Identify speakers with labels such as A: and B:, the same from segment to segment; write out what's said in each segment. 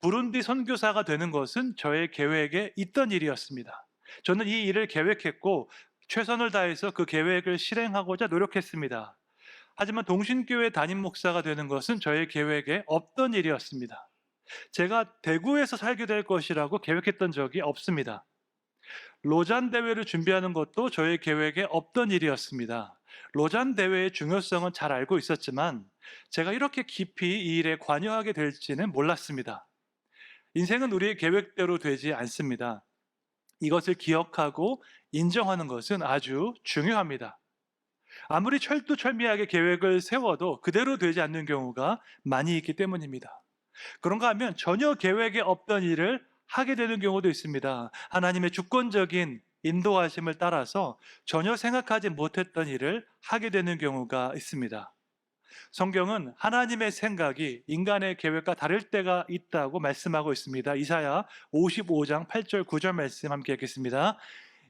A: 부룬디 선교사가 되는 것은 저의 계획에 있던 일이었습니다. 저는 이 일을 계획했고 최선을 다해서 그 계획을 실행하고자 노력했습니다. 하지만 동신교회 담임 목사가 되는 것은 저의 계획에 없던 일이었습니다. 제가 대구에서 살게 될 것이라고 계획했던 적이 없습니다. 로잔 대회를 준비하는 것도 저의 계획에 없던 일이었습니다. 로잔 대회의 중요성은 잘 알고 있었지만 제가 이렇게 깊이 이 일에 관여하게 될지는 몰랐습니다. 인생은 우리의 계획대로 되지 않습니다. 이것을 기억하고 인정하는 것은 아주 중요합니다. 아무리 철두철미하게 계획을 세워도 그대로 되지 않는 경우가 많이 있기 때문입니다. 그런가 하면 전혀 계획에 없던 일을 하게 되는 경우도 있습니다. 하나님의 주권적인 인도하심을 따라서 전혀 생각하지 못했던 일을 하게 되는 경우가 있습니다. 성경은 하나님의 생각이 인간의 계획과 다를 때가 있다고 말씀하고 있습니다. 이사야 55장 8절 9절 말씀 함께 읽겠습니다.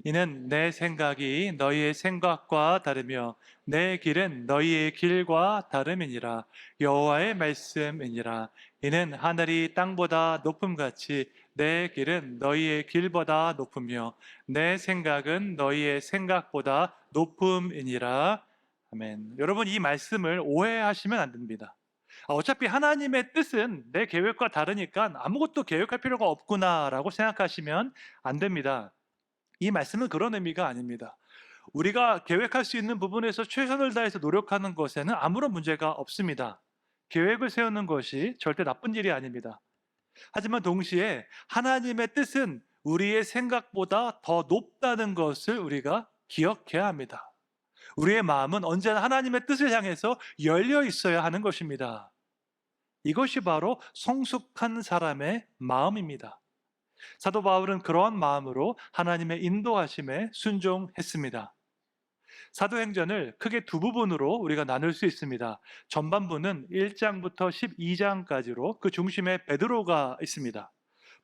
A: 이는 내 생각이 너희의 생각과 다르며 내 길은 너희의 길과 다름이니라 여호와의 말씀이니라 이는 하늘이 땅보다 높음같이 내 길은 너희의 길보다 높으며 내 생각은 너희의 생각보다 높음이니라 아멘. 여러분 이 말씀을 오해하시면 안 됩니다. 아, 어차피 하나님의 뜻은 내 계획과 다르니까 아무것도 계획할 필요가 없구나라고 생각하시면 안 됩니다. 이 말씀은 그런 의미가 아닙니다. 우리가 계획할 수 있는 부분에서 최선을 다해서 노력하는 것에는 아무런 문제가 없습니다. 계획을 세우는 것이 절대 나쁜 일이 아닙니다. 하지만 동시에 하나님의 뜻은 우리의 생각보다 더 높다는 것을 우리가 기억해야 합니다. 우리의 마음은 언제나 하나님의 뜻을 향해서 열려 있어야 하는 것입니다. 이것이 바로 성숙한 사람의 마음입니다. 사도 바울은 그러한 마음으로 하나님의 인도하심에 순종했습니다. 사도행전을 크게 두 부분으로 우리가 나눌 수 있습니다. 전반부는 1장부터 12장까지로 그 중심에 베드로가 있습니다.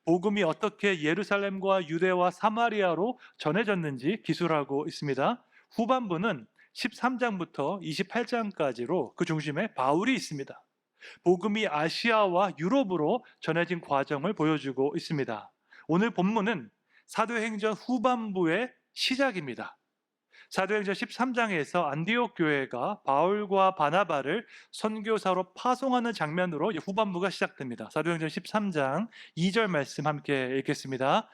A: 복음이 어떻게 예루살렘과 유대와 사마리아로 전해졌는지 기술하고 있습니다. 후반부는 13장부터 28장까지로 그 중심에 바울이 있습니다. 복음이 아시아와 유럽으로 전해진 과정을 보여주고 있습니다. 오늘 본문은 사도행전 후반부의 시작입니다. 사도행전 13장에서 안디옥 교회가 바울과 바나바를 선교사로 파송하는 장면으로 후반부가 시작됩니다. 사도행전 13장 2절 말씀 함께 읽겠습니다.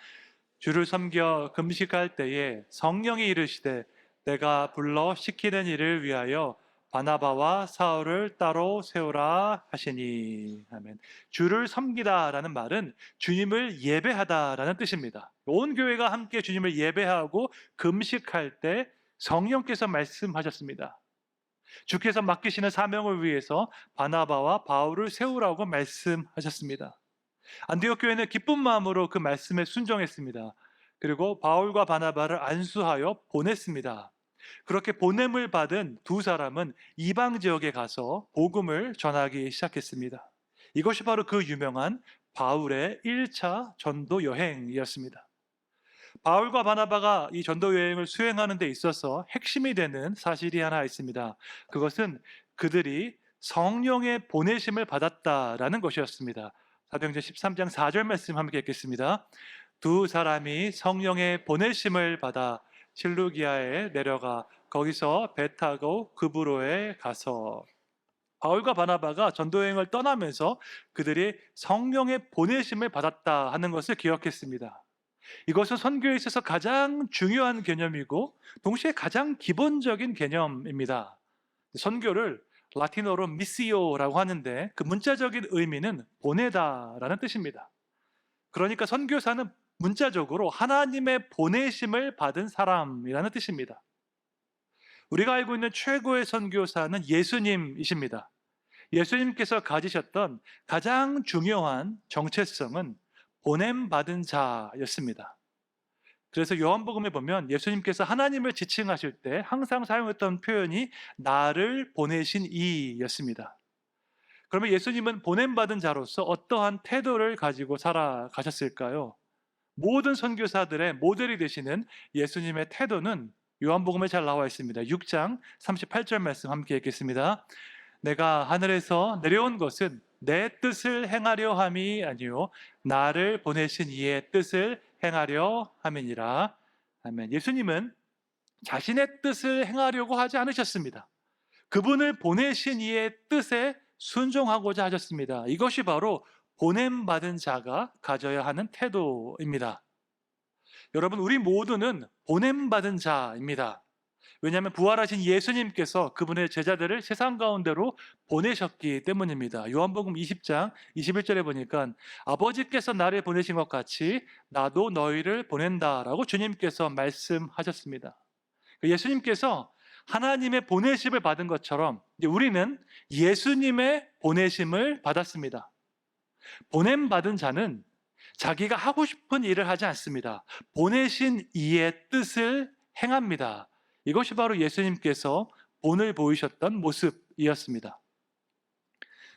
A: 주를 섬겨 금식할 때에 성령이 이르시되 내가 불러 시키는 일을 위하여 바나바와 사울을 따로 세우라 하시니 아멘. 주를 섬기다라는 말은 주님을 예배하다라는 뜻입니다. 온 교회가 함께 주님을 예배하고 금식할 때 성령께서 말씀하셨습니다. 주께서 맡기시는 사명을 위해서 바나바와 바울을 세우라고 말씀하셨습니다. 안디옥 교회는 기쁜 마음으로 그 말씀에 순종했습니다. 그리고 바울과 바나바를 안수하여 보냈습니다. 그렇게 보냄을 받은 두 사람은 이방 지역에 가서 복음을 전하기 시작했습니다. 이것이 바로 그 유명한 바울의 1차 전도 여행이었습니다. 바울과 바나바가 이 전도 여행을 수행하는 데 있어서 핵심이 되는 사실이 하나 있습니다. 그것은 그들이 성령의 보내심을 받았다라는 것이었습니다. 사도행전 13장 4절 말씀 함께 읽겠습니다. 두 사람이 성령의 보내심을 받아 실루기아에 내려가 거기서 배 타고 그브로에 가서 바울과 바나바가 전도 여행을 떠나면서 그들이 성령의 보내심을 받았다 하는 것을 기억했습니다. 이것은 선교에 있어서 가장 중요한 개념이고 동시에 가장 기본적인 개념입니다. 선교를 라틴어로 미시오라고 하는데 그 문자적인 의미는 보내다라는 뜻입니다. 그러니까 선교사는 문자적으로 하나님의 보내심을 받은 사람이라는 뜻입니다. 우리가 알고 있는 최고의 선교사는 예수님이십니다. 예수님께서 가지셨던 가장 중요한 정체성은 보냄받은 자였습니다. 그래서 요한복음에 보면 예수님께서 하나님을 지칭하실 때 항상 사용했던 표현이 나를 보내신 이였습니다. 그러면 예수님은 보냄받은 자로서 어떠한 태도를 가지고 살아가셨을까요? 모든 선교사들의 모델이 되시는 예수님의 태도는 요한복음에 잘 나와 있습니다. 6장 38절 말씀 함께 읽겠습니다. 내가 하늘에서 내려온 것은 내 뜻을 행하려 함이 아니요 나를 보내신 이의 뜻을 행하려 함이니라. 아멘. 예수님은 자신의 뜻을 행하려고 하지 않으셨습니다. 그분을 보내신 이의 뜻에 순종하고자 하셨습니다. 이것이 바로 보냄 받은 자가 가져야 하는 태도입니다. 여러분, 우리 모두는 보냄 받은 자입니다. 왜냐하면 부활하신 예수님께서 그분의 제자들을 세상 가운데로 보내셨기 때문입니다. 요한복음 20장 21절에 보니까 아버지께서 나를 보내신 것 같이 나도 너희를 보낸다라고 주님께서 말씀하셨습니다. 예수님께서 하나님의 보내심을 받은 것처럼 우리는 예수님의 보내심을 받았습니다. 보냄 받은 자는 자기가 하고 싶은 일을 하지 않습니다. 보내신 이의 뜻을 행합니다. 이것이 바로 예수님께서 본을 보이셨던 모습이었습니다.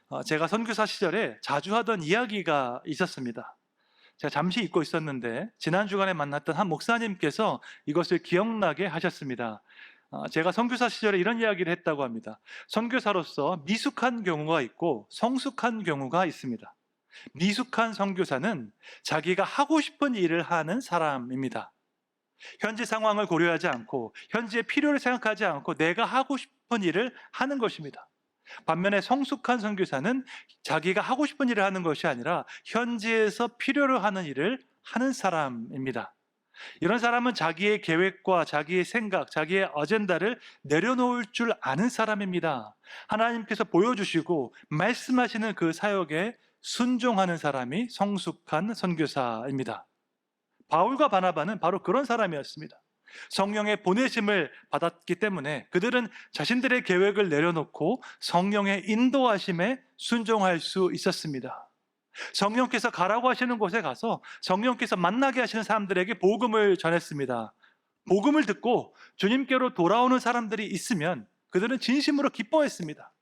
A: 어, 제가 선교사 시절에 자주 하던 이야기가 있었습니다. 제가 잠시 잊고 있었는데 지난 주간에 만났던 한 목사님께서 이것을 기억나게 하셨습니다. 어, 제가 선교사 시절에 이런 이야기를 했다고 합니다. 선교사로서 미숙한 경우가 있고 성숙한 경우가 있습니다. 미숙한 선교사는 자기가 하고 싶은 일을 하는 사람입니다. 현지 상황을 고려하지 않고 현지의 필요를 생각하지 않고 내가 하고 싶은 일을 하는 것입니다. 반면에 성숙한 선교사는 자기가 하고 싶은 일을 하는 것이 아니라 현지에서 필요로 하는 일을 하는 사람입니다. 이런 사람은 자기의 계획과 자기의 생각, 자기의 어젠다를 내려놓을 줄 아는 사람입니다. 하나님께서 보여주시고 말씀하시는 그 사역에 순종하는 사람이 성숙한 선교사입니다. 바울과 바나바는 바로 그런 사람이었습니다. 성령의 보내심을 받았기 때문에 그들은 자신들의 계획을 내려놓고 성령의 인도하심에 순종할 수 있었습니다. 성령께서 가라고 하시는 곳에 가서 성령께서 만나게 하시는 사람들에게 복음을 전했습니다. 복음을 듣고 주님께로 돌아오는 사람들이 있으면 그들은 진심으로 기뻐했습니다.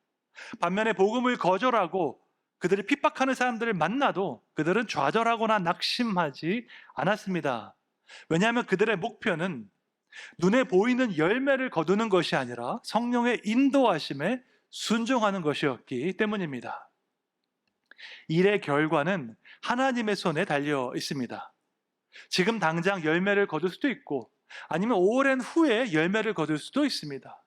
A: 반면에 복음을 거절하고 그들이 핍박하는 사람들을 만나도 그들은 좌절하거나 낙심하지 않았습니다. 왜냐하면 그들의 목표는 눈에 보이는 열매를 거두는 것이 아니라 성령의 인도하심에 순종하는 것이었기 때문입니다. 일의 결과는 하나님의 손에 달려 있습니다. 지금 당장 열매를 거둘 수도 있고 아니면 오랜 후에 열매를 거둘 수도 있습니다.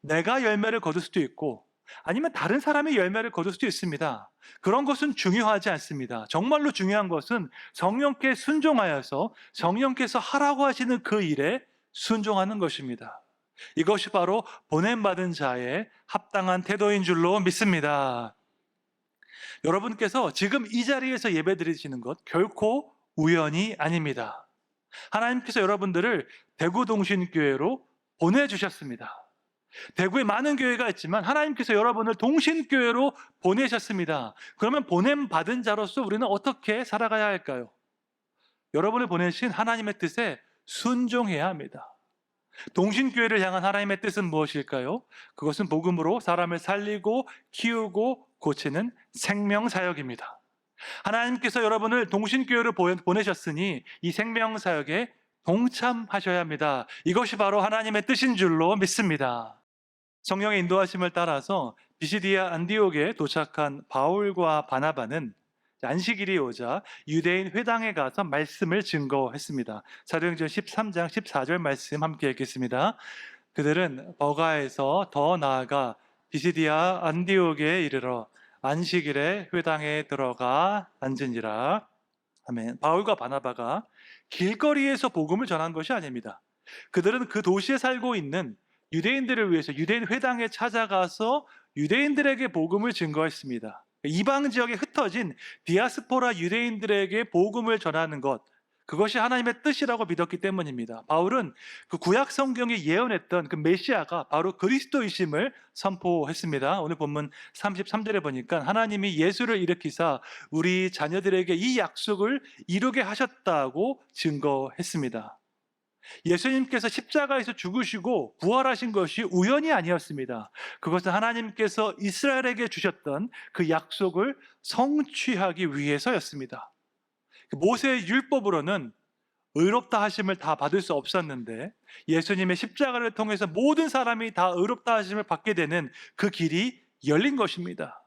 A: 내가 열매를 거둘 수도 있고 아니면 다른 사람이 열매를 거둘 수도 있습니다. 그런 것은 중요하지 않습니다. 정말로 중요한 것은 성령께 순종하여서 성령께서 하라고 하시는 그 일에 순종하는 것입니다. 이것이 바로 보냄받은 자의 합당한 태도인 줄로 믿습니다. 여러분께서 지금 이 자리에서 예배 드리시는 것 결코 우연이 아닙니다. 하나님께서 여러분들을 대구동신교회로 보내주셨습니다. 대구에 많은 교회가 있지만 하나님께서 여러분을 동신교회로 보내셨습니다. 그러면 보냄 받은 자로서 우리는 어떻게 살아가야 할까요? 여러분을 보내신 하나님의 뜻에 순종해야 합니다. 동신교회를 향한 하나님의 뜻은 무엇일까요? 그것은 복음으로 사람을 살리고 키우고 고치는 생명사역입니다. 하나님께서 여러분을 동신교회로 보내셨으니 이 생명사역에 동참하셔야 합니다. 이것이 바로 하나님의 뜻인 줄로 믿습니다. 성령의 인도하심을 따라서 비시디아 안디옥에 도착한 바울과 바나바는 안식일이 오자 유대인 회당에 가서 말씀을 증거했습니다. 사도행전 13장 14절 말씀 함께 읽겠습니다. 그들은 버가에서 더 나아가 비시디아 안디옥에 이르러 안식일에 회당에 들어가 앉으니라. 아멘. 바울과 바나바가 길거리에서 복음을 전한 것이 아닙니다. 그들은 그 도시에 살고 있는 유대인들을 위해서 유대인 회당에 찾아가서 유대인들에게 복음을 증거했습니다. 이방 지역에 흩어진 디아스포라 유대인들에게 복음을 전하는 것, 그것이 하나님의 뜻이라고 믿었기 때문입니다. 바울은 그 구약 성경에 예언했던 그 메시아가 바로 그리스도이심을 선포했습니다. 오늘 본문 33절에 보니까 하나님이 예수를 일으키사 우리 자녀들에게 이 약속을 이루게 하셨다고 증거했습니다. 예수님께서 십자가에서 죽으시고 부활하신 것이 우연이 아니었습니다. 그것은 하나님께서 이스라엘에게 주셨던 그 약속을 성취하기 위해서였습니다. 모세의 율법으로는 의롭다 하심을 다 받을 수 없었는데 예수님의 십자가를 통해서 모든 사람이 다 의롭다 하심을 받게 되는 그 길이 열린 것입니다.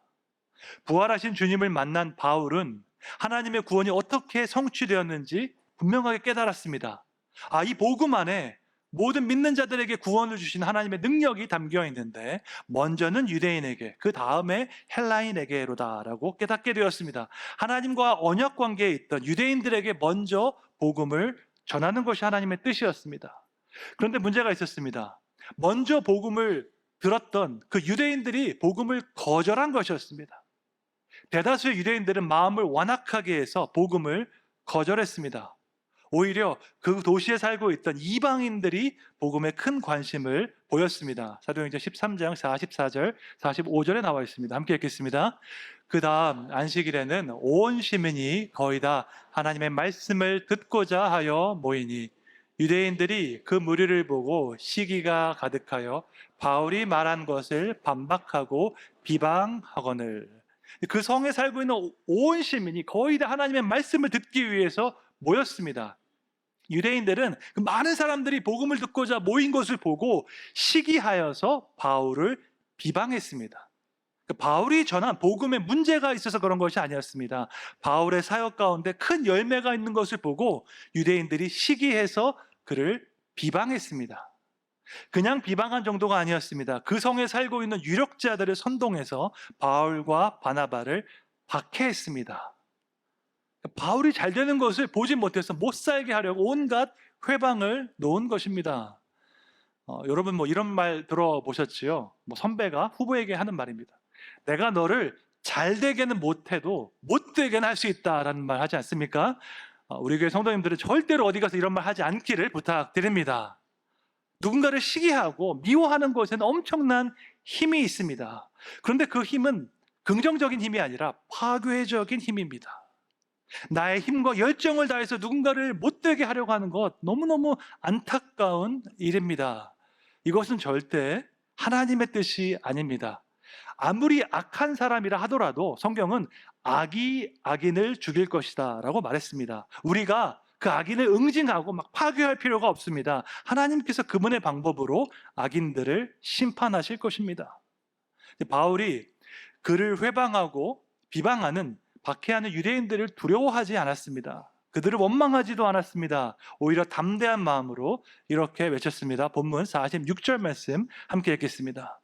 A: 부활하신 주님을 만난 바울은 하나님의 구원이 어떻게 성취되었는지 분명하게 깨달았습니다. 아, 이 복음 안에 모든 믿는 자들에게 구원을 주신 하나님의 능력이 담겨 있는데 먼저는 유대인에게 그 다음에 헬라인에게로다라고 깨닫게 되었습니다. 하나님과 언약 관계에 있던 유대인들에게 먼저 복음을 전하는 것이 하나님의 뜻이었습니다. 그런데 문제가 있었습니다. 먼저 복음을 들었던 그 유대인들이 복음을 거절한 것이었습니다. 대다수의 유대인들은 마음을 완악하게 해서 복음을 거절했습니다. 오히려 그 도시에 살고 있던 이방인들이 복음에 큰 관심을 보였습니다. 사도행전 13장 44절, 45절에 나와 있습니다. 함께 읽겠습니다. 그 다음 안식일에는 온 시민이 거의 다 하나님의 말씀을 듣고자 하여 모이니 유대인들이 그 무리를 보고 시기가 가득하여 바울이 말한 것을 반박하고 비방하거늘 그 성에 살고 있는 온 시민이 거의 다 하나님의 말씀을 듣기 위해서 모였습니다. 유대인들은 그 많은 사람들이 복음을 듣고자 모인 것을 보고 시기하여서 바울을 비방했습니다. 그 바울이 전한 복음에 문제가 있어서 그런 것이 아니었습니다. 바울의 사역 가운데 큰 열매가 있는 것을 보고 유대인들이 시기해서 그를 비방했습니다. 그냥 비방한 정도가 아니었습니다. 그 성에 살고 있는 유력자들을 선동해서 바울과 바나바를 박해했습니다. 바울이 잘 되는 것을 보지 못해서 못 살게 하려고 온갖 회방을 놓은 것입니다. 어, 여러분 뭐 이런 말 들어보셨지요? 뭐 선배가 후보에게 하는 말입니다. 내가 너를 잘 되게는 못해도 못 되게는 할 수 있다라는 말 하지 않습니까? 어, 우리 교회 성도님들은 절대로 어디 가서 이런 말 하지 않기를 부탁드립니다. 누군가를 시기하고 미워하는 것에는 엄청난 힘이 있습니다. 그런데 그 힘은 긍정적인 힘이 아니라 파괴적인 힘입니다. 나의 힘과 열정을 다해서 누군가를 못되게 하려고 하는 것 너무너무 안타까운 일입니다. 이것은 절대 하나님의 뜻이 아닙니다. 아무리 악한 사람이라 하더라도 성경은 악이 악인을 죽일 것이다 라고 말했습니다. 우리가 그 악인을 응징하고 막 파괴할 필요가 없습니다. 하나님께서 그분의 방법으로 악인들을 심판하실 것입니다. 바울이 그를 회방하고 비방하는 박해하는 유대인들을 두려워하지 않았습니다. 그들을 원망하지도 않았습니다. 오히려 담대한 마음으로 이렇게 외쳤습니다. 본문 46절 말씀 함께 읽겠습니다.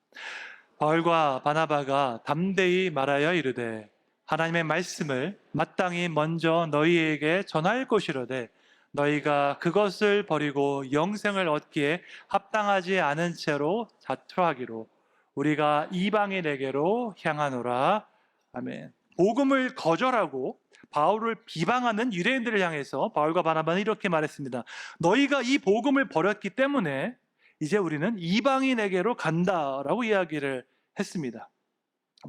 A: 바울과 바나바가 담대히 말하여 이르되 하나님의 말씀을 마땅히 먼저 너희에게 전할 것이로되 너희가 그것을 버리고 영생을 얻기에 합당하지 않은 채로 자투하기로 우리가 이방인에게로 향하노라. 아멘. 복음을 거절하고 바울을 비방하는 유대인들을 향해서 바울과 바나바는 이렇게 말했습니다. 너희가 이 복음을 버렸기 때문에 이제 우리는 이방인에게로 간다라고 이야기를 했습니다.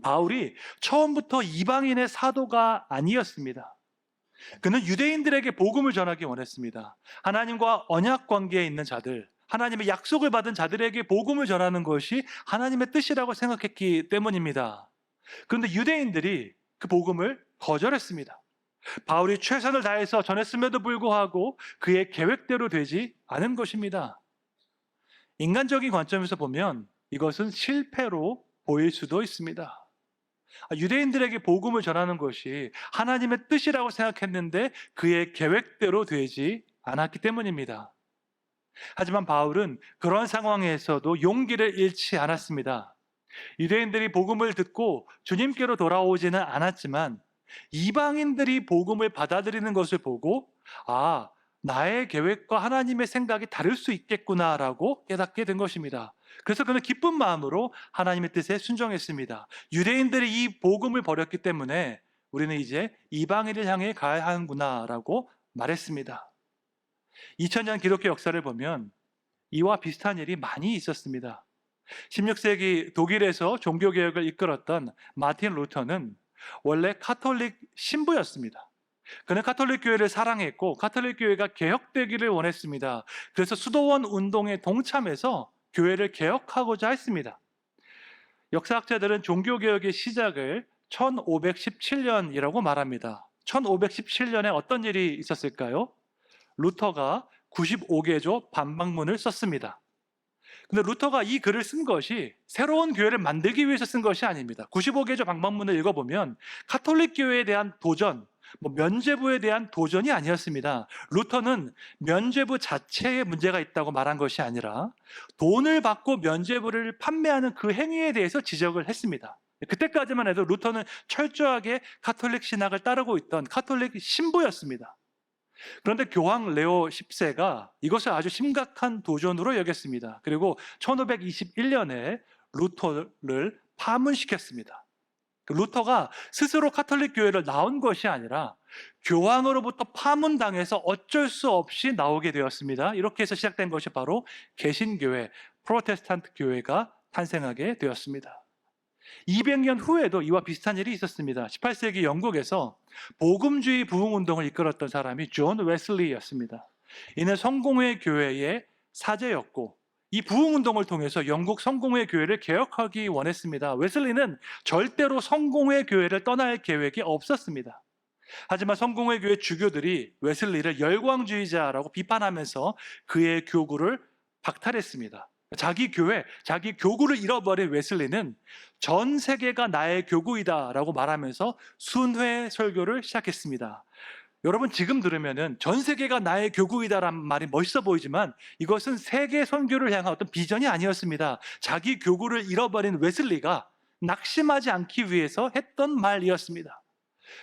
A: 바울이 처음부터 이방인의 사도가 아니었습니다. 그는 유대인들에게 복음을 전하기 원했습니다. 하나님과 언약 관계에 있는 자들, 하나님의 약속을 받은 자들에게 복음을 전하는 것이 하나님의 뜻이라고 생각했기 때문입니다. 그런데 유대인들이 그 복음을 거절했습니다. 바울이 최선을 다해서 전했음에도 불구하고 그의 계획대로 되지 않은 것입니다. 인간적인 관점에서 보면 이것은 실패로 보일 수도 있습니다. 유대인들에게 복음을 전하는 것이 하나님의 뜻이라고 생각했는데 그의 계획대로 되지 않았기 때문입니다. 하지만 바울은 그런 상황에서도 용기를 잃지 않았습니다. 유대인들이 복음을 듣고 주님께로 돌아오지는 않았지만 이방인들이 복음을 받아들이는 것을 보고 아, 나의 계획과 하나님의 생각이 다를 수 있겠구나라고 깨닫게 된 것입니다. 그래서 그는 기쁜 마음으로 하나님의 뜻에 순종했습니다. 유대인들이 이 복음을 버렸기 때문에 우리는 이제 이방인을 향해 가야 하는구나라고 말했습니다. 2000년 기독교 역사를 보면 이와 비슷한 일이 많이 있었습니다. 16세기 독일에서 종교개혁을 이끌었던 마틴 루터는 원래 카톨릭 신부였습니다. 그는 카톨릭 교회를 사랑했고 카톨릭 교회가 개혁되기를 원했습니다. 그래서 수도원 운동에 동참해서 교회를 개혁하고자 했습니다. 역사학자들은 종교개혁의 시작을 1517년이라고 말합니다. 1517년에 어떤 일이 있었을까요? 루터가 95개조 반박문을 썼습니다. 근데 루터가 이 글을 쓴 것이 새로운 교회를 만들기 위해서 쓴 것이 아닙니다. 95개조 방법문을 읽어보면 카톨릭 교회에 대한 도전, 뭐 면죄부에 대한 도전이 아니었습니다. 루터는 면죄부 자체에 문제가 있다고 말한 것이 아니라 돈을 받고 면죄부를 판매하는 그 행위에 대해서 지적을 했습니다. 그때까지만 해도 루터는 철저하게 카톨릭 신학을 따르고 있던 카톨릭 신부였습니다. 그런데 교황 레오 10세가 이것을 아주 심각한 도전으로 여겼습니다. 그리고 1521년에 루터를 파문시켰습니다. 그 루터가 스스로 카톨릭 교회를 나온 것이 아니라 교황으로부터 파문당해서 어쩔 수 없이 나오게 되었습니다. 이렇게 해서 시작된 것이 바로 개신교회, 프로테스탄트 교회가 탄생하게 되었습니다. 200년 후에도 이와 비슷한 일이 있었습니다. 18세기 영국에서 복음주의 부흥 운동을 이끌었던 사람이 존 웨슬리였습니다. 이는 성공회 교회의 사제였고 이 부흥 운동을 통해서 영국 성공회 교회를 개혁하기 원했습니다. 웨슬리는 절대로 성공회 교회를 떠날 계획이 없었습니다. 하지만 성공회 교회 주교들이 웨슬리를 열광주의자라고 비판하면서 그의 교구를 박탈했습니다. 자기 교회, 자기 교구를 잃어버린 웨슬리는 전 세계가 나의 교구이다라고 말하면서 순회 설교를 시작했습니다. 여러분 지금 들으면은 전 세계가 나의 교구이다란 말이 멋있어 보이지만 이것은 세계 선교를 향한 어떤 비전이 아니었습니다. 자기 교구를 잃어버린 웨슬리가 낙심하지 않기 위해서 했던 말이었습니다.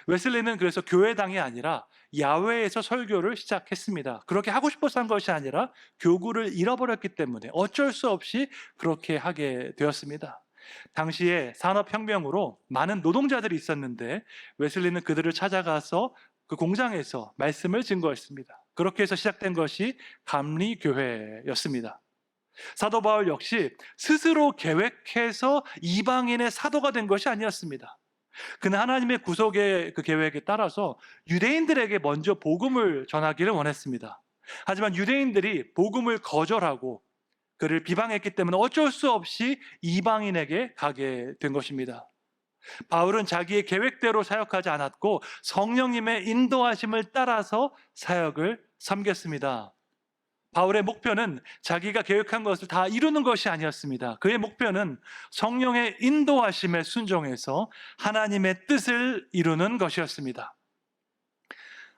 A: 웨슬리는 그래서 교회당이 아니라 야외에서 설교를 시작했습니다. 그렇게 하고 싶어서 한 것이 아니라 교구를 잃어버렸기 때문에 어쩔 수 없이 그렇게 하게 되었습니다. 당시에 산업혁명으로 많은 노동자들이 있었는데 웨슬리는 그들을 찾아가서 그 공장에서 말씀을 증거했습니다. 그렇게 해서 시작된 것이 감리교회였습니다. 사도 바울 역시 스스로 계획해서 이방인의 사도가 된 것이 아니었습니다. 그는 하나님의 구속의 그 계획에 따라서 유대인들에게 먼저 복음을 전하기를 원했습니다. 하지만 유대인들이 복음을 거절하고 그를 비방했기 때문에 어쩔 수 없이 이방인에게 가게 된 것입니다. 바울은 자기의 계획대로 사역하지 않았고 성령님의 인도하심을 따라서 사역을 섬겼습니다. 바울의 목표는 자기가 계획한 것을 다 이루는 것이 아니었습니다. 그의 목표는 성령의 인도하심에 순종해서 하나님의 뜻을 이루는 것이었습니다.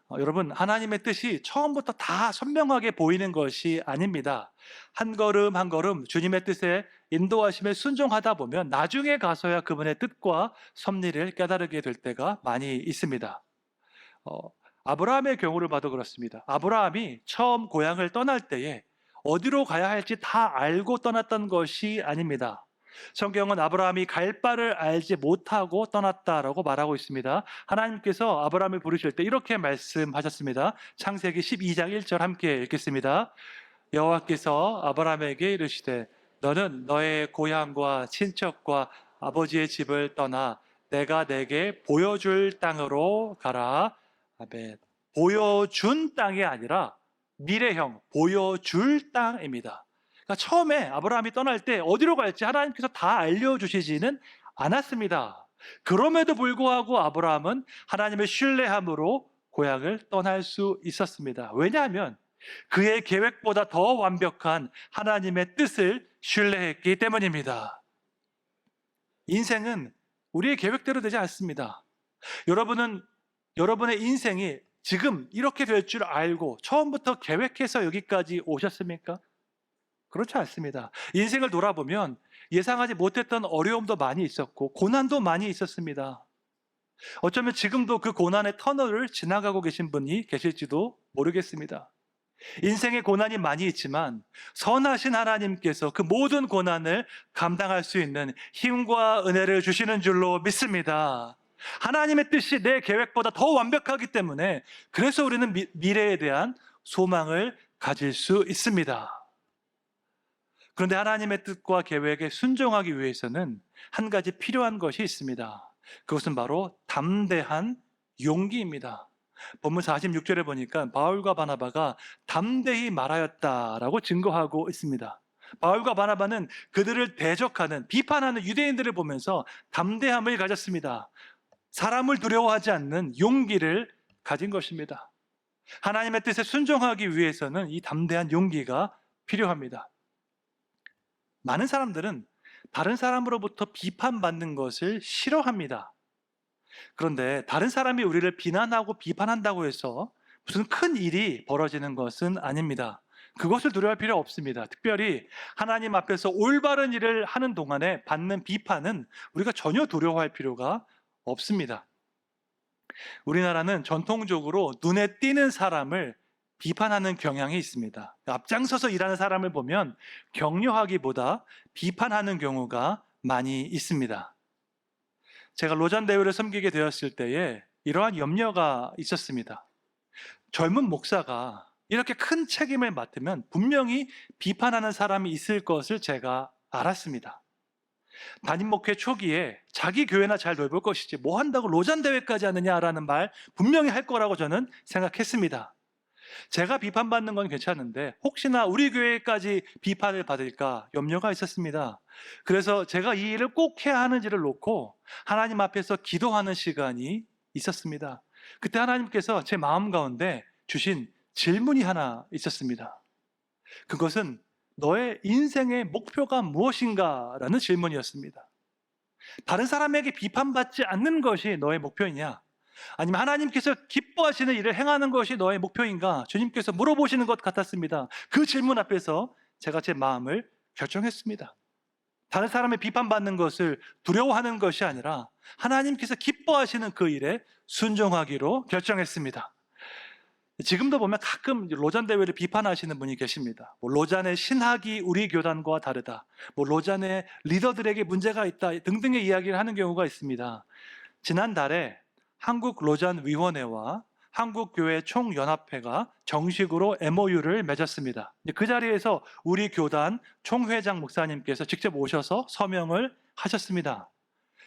A: 어, 여러분, 하나님의 뜻이 처음부터 다 선명하게 보이는 것이 아닙니다. 한 걸음 한 걸음 주님의 뜻에 인도하심에 순종하다 보면 나중에 가서야 그분의 뜻과 섭리를 깨달게 될 때가 많이 있습니다. 어, 아브라함의 경우를 봐도 그렇습니다. 아브라함이 처음 고향을 떠날 때에 어디로 가야 할지 다 알고 떠났던 것이 아닙니다. 성경은 아브라함이 갈 바를 알지 못하고 떠났다라고 말하고 있습니다. 하나님께서 아브라함을 부르실 때 이렇게 말씀하셨습니다. 창세기 12장 1절 함께 읽겠습니다. 여호와께서 아브라함에게 이르시되 너는 너의 고향과 친척과 아버지의 집을 떠나 내가 내게 보여줄 땅으로 가라. 아멘. 보여준 땅이 아니라 미래형 보여줄 땅입니다. 그러니까 처음에 아브라함이 떠날 때 어디로 갈지 하나님께서 다 알려주시지는 않았습니다. 그럼에도 불구하고 아브라함은 하나님을 신뢰함으로 고향을 떠날 수 있었습니다. 왜냐하면 그의 계획보다 더 완벽한 하나님의 뜻을 신뢰했기 때문입니다. 인생은 우리의 계획대로 되지 않습니다. 여러분은 여러분의 인생이 지금 이렇게 될 줄 알고 처음부터 계획해서 여기까지 오셨습니까? 그렇지 않습니다. 인생을 돌아보면 예상하지 못했던 어려움도 많이 있었고 고난도 많이 있었습니다. 어쩌면 지금도 그 고난의 터널을 지나가고 계신 분이 계실지도 모르겠습니다. 인생의 고난이 많이 있지만 선하신 하나님께서 그 모든 고난을 감당할 수 있는 힘과 은혜를 주시는 줄로 믿습니다. 하나님의 뜻이 내 계획보다 더 완벽하기 때문에 그래서 우리는 미, 미래에 대한 소망을 가질 수 있습니다. 그런데 하나님의 뜻과 계획에 순종하기 위해서는 한 가지 필요한 것이 있습니다. 그것은 바로 담대한 용기입니다. 본문 46절에 보니까 바울과 바나바가 담대히 말하였다라고 증거하고 있습니다. 바울과 바나바는 그들을 대적하는 비판하는 유대인들을 보면서 담대함을 가졌습니다. 사람을 두려워하지 않는 용기를 가진 것입니다. 하나님의 뜻에 순종하기 위해서는 이 담대한 용기가 필요합니다. 많은 사람들은 다른 사람으로부터 비판받는 것을 싫어합니다. 그런데 다른 사람이 우리를 비난하고 비판한다고 해서 무슨 큰 일이 벌어지는 것은 아닙니다. 그것을 두려워할 필요 없습니다. 특별히 하나님 앞에서 올바른 일을 하는 동안에 받는 비판은 우리가 전혀 두려워할 필요가 없습니다. 우리나라는 전통적으로 눈에 띄는 사람을 비판하는 경향이 있습니다. 앞장서서 일하는 사람을 보면 격려하기보다 비판하는 경우가 많이 있습니다. 제가 로잔 대회를 섬기게 되었을 때에 이러한 염려가 있었습니다. 젊은 목사가 이렇게 큰 책임을 맡으면 분명히 비판하는 사람이 있을 것을 제가 알았습니다. 담임 목회 초기에 자기 교회나 잘 넓을 것이지 뭐 한다고 로잔 대회까지 하느냐라는 말 분명히 할 거라고 저는 생각했습니다. 제가 비판받는 건 괜찮은데 혹시나 우리 교회까지 비판을 받을까 염려가 있었습니다. 그래서 제가 이 일을 꼭 해야 하는지를 놓고 하나님 앞에서 기도하는 시간이 있었습니다. 그때 하나님께서 제 마음 가운데 주신 질문이 하나 있었습니다. 그것은 너의 인생의 목표가 무엇인가 라는 질문이었습니다. 다른 사람에게 비판받지 않는 것이 너의 목표이냐? 아니면 하나님께서 기뻐하시는 일을 행하는 것이 너의 목표인가? 주님께서 물어보시는 것 같았습니다. 그 질문 앞에서 제가 제 마음을 결정했습니다. 다른 사람의 비판받는 것을 두려워하는 것이 아니라 하나님께서 기뻐하시는 그 일에 순종하기로 결정했습니다. 지금도 보면 가끔 로잔 대회를 비판하시는 분이 계십니다. 뭐 로잔의 신학이 우리 교단과 다르다. 뭐 로잔의 리더들에게 문제가 있다 등등의 이야기를 하는 경우가 있습니다. 지난달에 한국 로잔 위원회와 한국교회 총연합회가 정식으로 MOU를 맺었습니다. 그 자리에서 우리 교단 총회장 목사님께서 직접 오셔서 서명을 하셨습니다.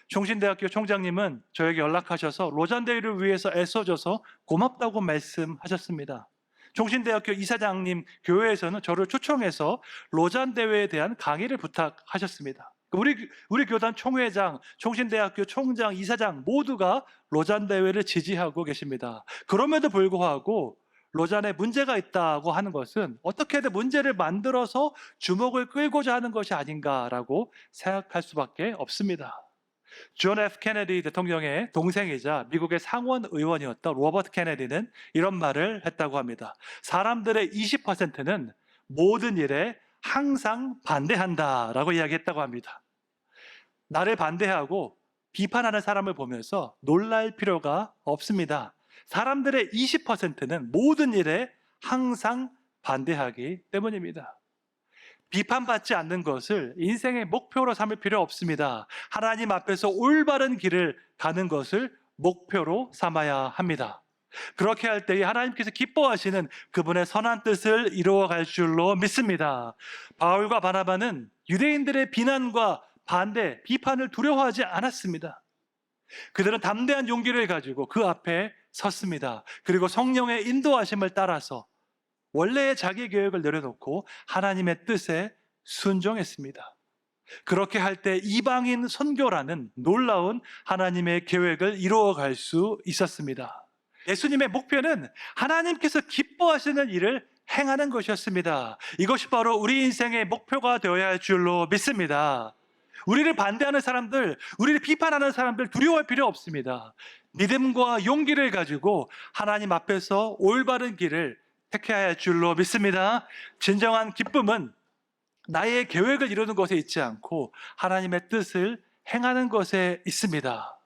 A: 종신대학교 총장님은 저에게 연락하셔서 로잔대회를 위해서 애써줘서 고맙다고 말씀하셨습니다. 종신대학교 이사장님 교회에서는 저를 초청해서 로잔 대회에 대한 강의를 부탁하셨습니다. 우리, 우리 교단 총회장, 종신대학교 총장, 이사장 모두가 로잔 대회를 지지하고 계십니다. 그럼에도 불구하고 로잔에 문제가 있다고 하는 것은 어떻게든 문제를 만들어서 주목을 끌고자 하는 것이 아닌가라고 생각할 수밖에 없습니다. 존 F 케네디 대통령의 동생이자 미국의 상원 의원이었던 로버트 케네디는 이런 말을 했다고 합니다. 사람들의 20%는 모든 일에 항상 반대한다 라고 이야기했다고 합니다. 나를 반대하고 비판하는 사람을 보면서 놀랄 필요가 없습니다. 사람들의 20%는 모든 일에 항상 반대하기 때문입니다. 비판받지 않는 것을 인생의 목표로 삼을 필요 없습니다. 하나님 앞에서 올바른 길을 가는 것을 목표로 삼아야 합니다. 그렇게 할 때에 하나님께서 기뻐하시는 그분의 선한 뜻을 이루어 갈 줄로 믿습니다. 바울과 바나바는 유대인들의 비난과 반대, 비판을 두려워하지 않았습니다. 그들은 담대한 용기를 가지고 그 앞에 섰습니다. 그리고 성령의 인도하심을 따라서 원래의 자기 계획을 내려놓고 하나님의 뜻에 순종했습니다. 그렇게 할 때 이방인 선교라는 놀라운 하나님의 계획을 이루어갈 수 있었습니다. 예수님의 목표는 하나님께서 기뻐하시는 일을 행하는 것이었습니다. 이것이 바로 우리 인생의 목표가 되어야 할 줄로 믿습니다. 우리를 반대하는 사람들, 우리를 비판하는 사람들 두려워할 필요 없습니다. 믿음과 용기를 가지고 하나님 앞에서 올바른 길을 택해야 할 줄로 믿습니다. 진정한 기쁨은 나의 계획을 이루는 것에 있지 않고 하나님의 뜻을 행하는 것에 있습니다.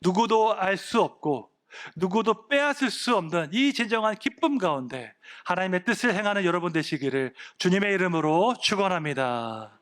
A: 누구도 알 수 없고 누구도 빼앗을 수 없는 이 진정한 기쁨 가운데 하나님의 뜻을 행하는 여러분 되시기를 주님의 이름으로 축원합니다.